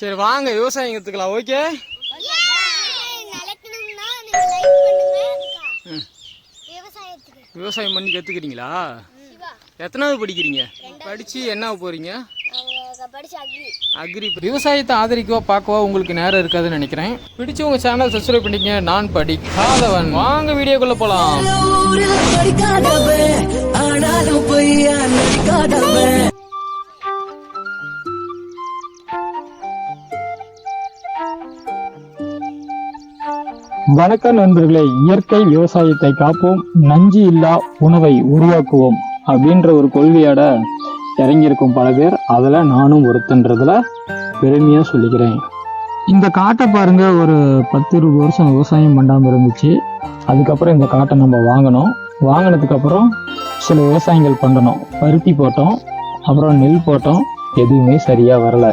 சரி வாங்க விவசாயம் கற்றுக்கலாம் ஓகே விவசாயம் பண்ணி கற்றுக்கிறீங்களா எத்தனாவது படிக்கிறீங்க? படித்து என்ன போகிறீங்க படிச்ச அக்ரி. அக்ரி. விவசாயத்தை ஆதரிக்கவா பார்க்கவா உங்களுக்கு நேரம் இருக்காதுன்னு நினைக்கிறேன். பிடிச்சவங்க சேனல் சப்ஸ்கிரைப் பண்ணிக்கங்க. நான் படிக்காதவன். வாங்க வீடியோக்குள்ளே போகலாம் வணக்க நண்பர்களே இயற்கை விவசாயத்தை காப்போம் நஞ்சு இல்லா உணவை உருவாக்குவோம் அப்படின்ற ஒரு கொள்கையோட இறங்கியிருக்கும் பல பேர். அதில் நானும் ஒருத்தன்றதுல பெருமையாக சொல்லிக்கிறேன். இந்த காட்டை பாருங்க ஒரு பத்து இருபது வருஷம் விவசாயம் பண்ணாமல் இருந்துச்சு. அதுக்கப்புறம் இந்த காட்டை நம்ம வாங்கினோம் வாங்கினதுக்கப்புறம் சில விவசாயங்கள் பண்ணணும். பருத்தி போட்டோம் அப்புறம் நெல் போட்டோம். எதுவுமே சரியாக வரலை.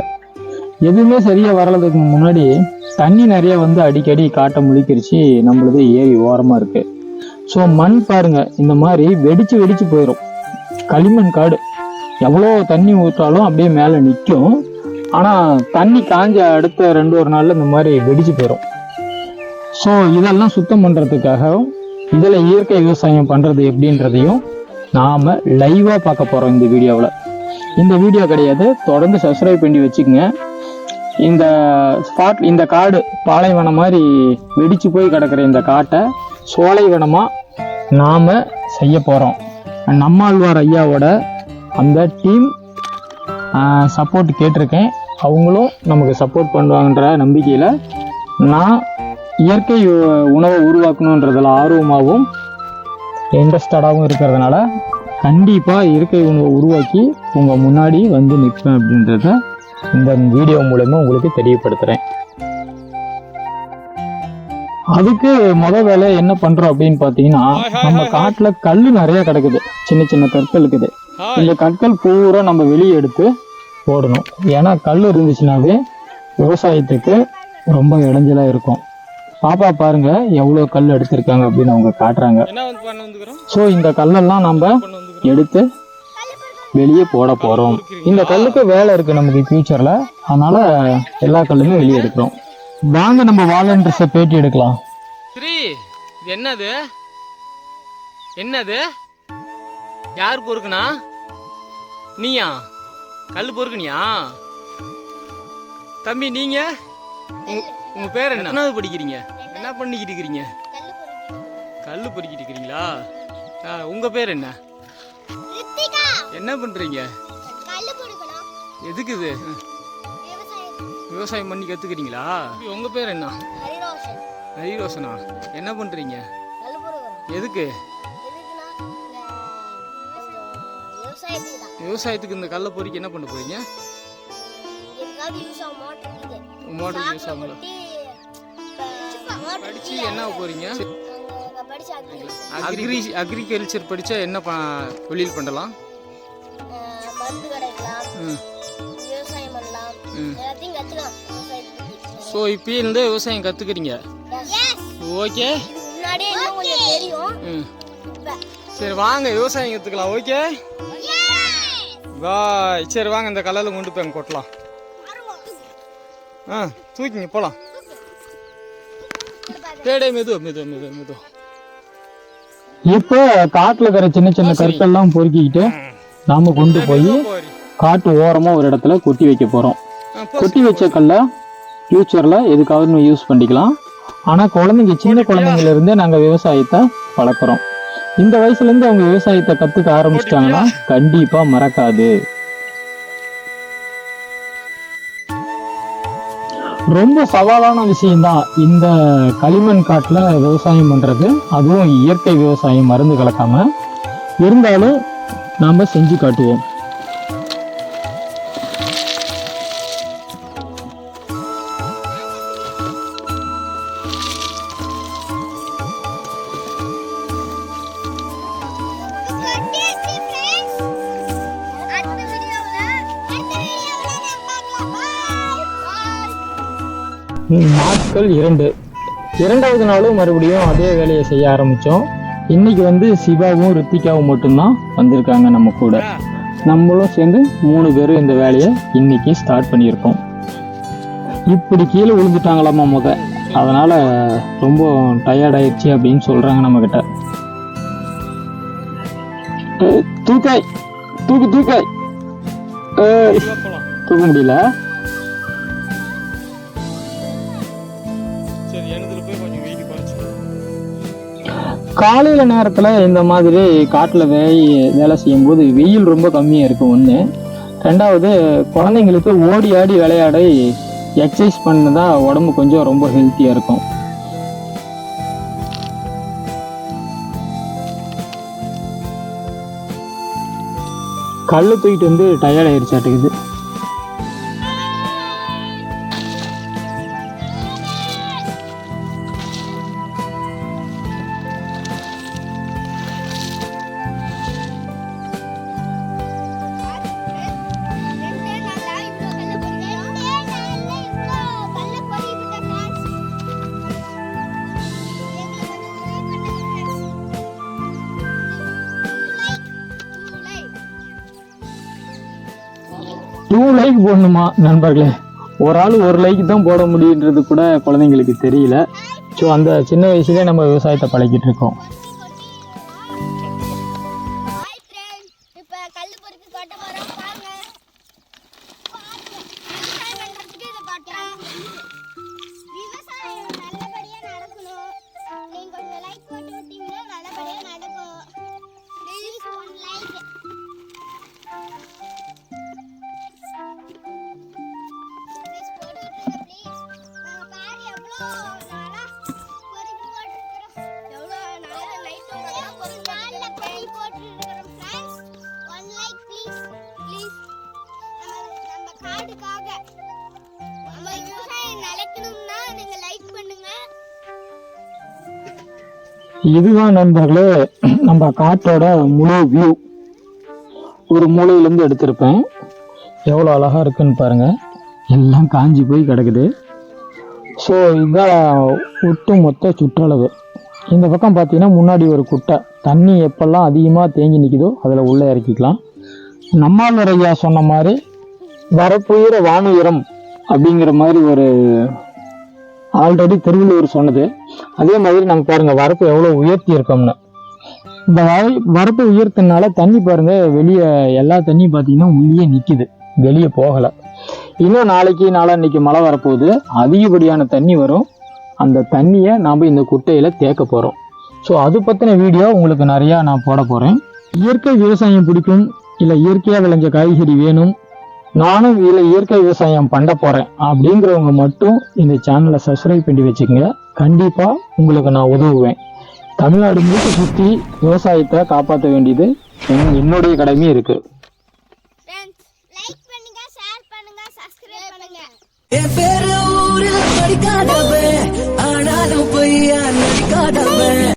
எதுவுமே சரியாக வரலதுக்கு முன்னாடி தண்ணி நிறைய வந்து அடிக்கடி காட்டை முழிக்கிருச்சு நம்மளது ஏரி ஓரமாக இருக்கு. ஸோ மண் பாருங்க இந்த மாதிரி வெடிச்சு வெடிச்சு போயிடும் களிமண் காடு. எவ்வளோ தண்ணி ஊற்றாலும் அப்படியே மேலே நிற்கும். ஆனால் தண்ணி காஞ்ச அடுத்த ரெண்டு ஒரு நாளில் இந்த மாதிரி வெடிச்சு போயிடும் ஸோ இதெல்லாம் சுத்தம் பண்ணுறதுக்காக இதில் இயற்கை விவசாயம் பண்ணுறது எப்படின்றதையும் நாம் லைவாக பார்க்க போகிறோம் இந்த வீடியோவில். இந்த வீடியோ கிடையாது தொடர்ந்து சப்ஸ்கிரைப் பண்ணி வச்சுக்கோங்க. இந்த ஸ்பாட் இந்த காடு பாலைவனம் மாதிரி வெடிச்சு போய் கிடக்கிற இந்த காட்டை சோலைவனமாக நாம் செய்ய போகிறோம் நம்மாழ்வார் ஐயாவோட அந்த டீம் சப்போர்ட் கேட்டிருக்கேன். அவங்களும் நமக்கு சப்போர்ட் பண்ணுவாங்கன்ற நம்பிக்கையில் நான் இயற்கை உணவை உருவாக்கணுன்றதில் ஆர்வமாகவும் இன்ட்ரெஸ்டடாகவும் இருக்கிறதுனால கண்டிப்பாக இயற்கை உணவை உருவாக்கி உங்கள் முன்னாடி வந்து நிற்பேன் அப்படின்றத இந்த வீடியோ மூலமா உங்களுக்கு தெரியப்படுத்துறேன் அதுக்கு முத வேலை என்ன பண்றோம் அப்படின்னு பாத்தீங்கன்னா நம்ம காட்டுல கல்லு நிறைய கிடக்குது. சின்ன சின்ன கற்கள் இருக்குது. இந்த கற்கள் பூரா நம்ம வெளியே எடுத்து போடணும். ஏன்னா கல் இருந்துச்சுனாவே விவசாயத்துக்கு ரொம்ப இடைஞ்சலா இருக்கும். பாப்பா பாருங்க எவ்வளவு கல் எடுத்திருக்காங்க அப்படின்னு அவங்க காட்டுறாங்க. ஸோ இந்த கல்லெல்லாம் நம்ம எடுத்து வெளியே போட போறோம். இந்த கல்லுக்கு வேலை இருக்கு நமக்கு ஃபியூச்சர்ல அதனால எல்லா கல்லுமே வெளியே எடுக்கிறோம். வாங்க நம்ம வாலண்டியர்ஸை பேட்டி எடுக்கலாம். ஸ்ரீ இது என்னது? என்னது? யார் பொறுக்குனா? நீயா? கல் பொறுக்குனியா? தம்பி நீங்க? உங்க பேர் என்ன? படிக்கிறீங்க? என்ன பண்ணிக்கிட்டு இருக்கிறீங்க? கல்லு கல் பொறுக்கிட்டு இருக்கிறீங்களா? ஆ, உங்க பேர் என்ன? என்ன கொடுக்கணும் எதுக்கு இது? விவசாயம். பண்ணி கத்துக்கிறீங்களா? உங்க பேர் என்ன? ஹரிரோஷன். ஹரிரோசனா என்ன கொடுக்கணும் எதுக்கு? விவசாயத்துக்கு இந்த கல்லை பொறுக்கி என்ன பண்ண போறீங்க? மோட்டர் யூஸ் படிச்சு என்ன போறீங்க? அக்ரி அக்ரி அக்ரிகல்ச்சர் படிச்சா என்ன தொழில் பண்ணலாம்? மருந்து கிடைக்கலாம் ம். விவசாயம் பண்ணலாம். எல்லாத்தையும் கத்துக்கலாம். விவசாயத்துக்கு ஸோ இப்போலேருந்தே விவசாயம் கற்றுக்கிறீங்க ஓகே முன்னாடியே இன்னும் கொஞ்சம் தெரியும். ம். இப்ப. சரி வாங்க விவசாயம் கற்றுக்கலாம் ஓகே பாய் சரி வாங்க இந்த கல்லில் கொண்டு போய் கொட்டலாம். ஆ தூக்கிங்க போகலாம் டேடே மெதுவா மெதுவா மெதுவா மெதுவா இப்போ காட்டுல இருக்கிற சின்ன சின்ன கற்கள்லாம் பொறுக்கிக்கிட்டு நாம கொண்டு போய் காட்டு ஓரமா ஒரு இடத்துல கொட்டி வைக்க போறோம். கொட்டி வச்ச கல்லை ஃபியூச்சர்ல எதுக்காவது நம்ம யூஸ் பண்ணிக்கலாம். ஆனா குழந்தைங்க சின்ன குழந்தைங்கள்ல இருந்தே நாங்க விவசாயத்தை வளர்க்குறோம். இந்த வயசுல இருந்து அவங்க விவசாயத்தை கத்துக்க ஆரம்பிச்சிட்டாங்கன்னா கண்டிப்பா மறக்காது. ரொம்ப சவாலான விஷயம்தான் இந்த களிமண் காட்டுல விவசாயம் பண்றது. அதுவும் இயற்கை விவசாயம் மருந்து கலக்காம. இருந்தாலும் நாம் செஞ்சு காட்டுவோம். நாட்கள் இரண்டு. இரண்டாவது நாளும் மறுபடியும் அதே வேலையை செய்ய ஆரம்பித்தோம் இன்னைக்கு வந்து சிவாவும் ரித்திகாவும் மட்டும்தான் வந்திருக்காங்க நம்ம கூட. நம்மளும் சேர்ந்து மூணு பேரும் இந்த வேலையை இன்னைக்கு ஸ்டார்ட் பண்ணியிருக்கோம். இப்படி கீழே விழுந்துட்டாங்களாமா முத? அதனால ரொம்ப டயர்ட் ஆயிடுச்சு அப்படின்னு சொல்றாங்க நம்ம கிட்ட தூக்காய் தூக்கு தூக்காய். தூக்க முடியல. காலையில நேரத்துல இந்த மாதிரி காட்டுல வேலை வேலை செய்யும்போது வெயில் ரொம்ப கம்மியா இருக்கும் ஒண்ணு. ரெண்டாவது குழந்தைங்களுக்கு ஓடி ஆடி விளையாடி எக்ஸசைஸ் பண்ணதா உடம்பு கொஞ்சம் ரொம்ப ஹெல்த்தியா இருக்கும். கல் தூக்கிட்டு வந்து டயர்ட் ஆயிருச்சாட்டுக்குது. டூ லைக் போடணுமா நண்பர்களே? ஒரு ஆள் ஒரு லைக் தான் போட முடியுன்றது கூட குழந்தைங்களுக்கு தெரியல. ஸோ அந்த சின்ன வயசுலேயே நம்ம விவசாயத்தை பழகிட்டு இருக்கோம். காடுக்காக நம்ம விவசாயம் நிலைக்கணும்னா நீங்க லைக் பண்ணுங்க இதுதான் நண்பர்களே நம்ம காட்டோட முழு வியூ ஒரு மூலையிலேருந்து எடுத்திருப்பேன். எவ்வளோ அழகாக இருக்குன்னு பாருங்கள் எல்லாம் காஞ்சி போய் கிடக்குது. ஸோ இதுதான் ஒட்டு மொத்த சுற்றளவு. இந்த பக்கம் பார்த்தீங்கன்னா முன்னாடி ஒரு குட்டை. தண்ணி எப்பெல்லாம் அதிகமாக தேங்கி நிற்குதோ அதில் உள்ளே இறக்கிக்கலாம். நம்மாழ்வார் ஐயா சொன்ன மாதிரி வரப்புயிர வானுயரம் அப்படிங்கிற மாதிரி ஒரு ஆல்ரெடி திருவள்ளுவர் சொன்னது. அதே மாதிரி நம்ம பாருங்கள் வரப்பு எவ்வளோ உயர்த்தி இருக்கோம்னு. இந்த வரப்பு உயர்த்தினால தண்ணி பாருங்க வெளியே எல்லா தண்ணியும் பார்த்தீங்கன்னா உள்ளே நிற்கிது வெளியே போகலை. இன்னும் நாளைக்கு நாளான்னைக்கு மழை வரப்போகுது. அதிகப்படியான தண்ணி வரும். அந்த தண்ணியை நாம் இந்த குட்டையில் தேக்க போகிறோம் ஸோ அது பற்றின வீடியோ உங்களுக்கு நிறையா நான் போட போகிறேன் இயற்கை விவசாயம் பிடிக்கும் இல்லை இயற்கையாக விளைஞ்ச காய்கறி வேணும் நானும் இதில் இயற்கை விவசாயம் பண்ண போகிறேன் அப்படிங்கிறவங்க மட்டும் இந்த சேனலை சப்ஸ்கிரைப் பண்ணி வச்சுக்கோங்க. கண்டிப்பாக உங்களுக்கு நான் உதவுவேன். தமிழ்நாடு முழுக்க சுற்றி விவசாயத்தை காப்பாற்ற வேண்டியது என்னுடைய கடமையும் இருக்குது என் பேரு ஊரில் படிக்காதவன் ஆனாலும் பொய்யா நடிக்காதவன்.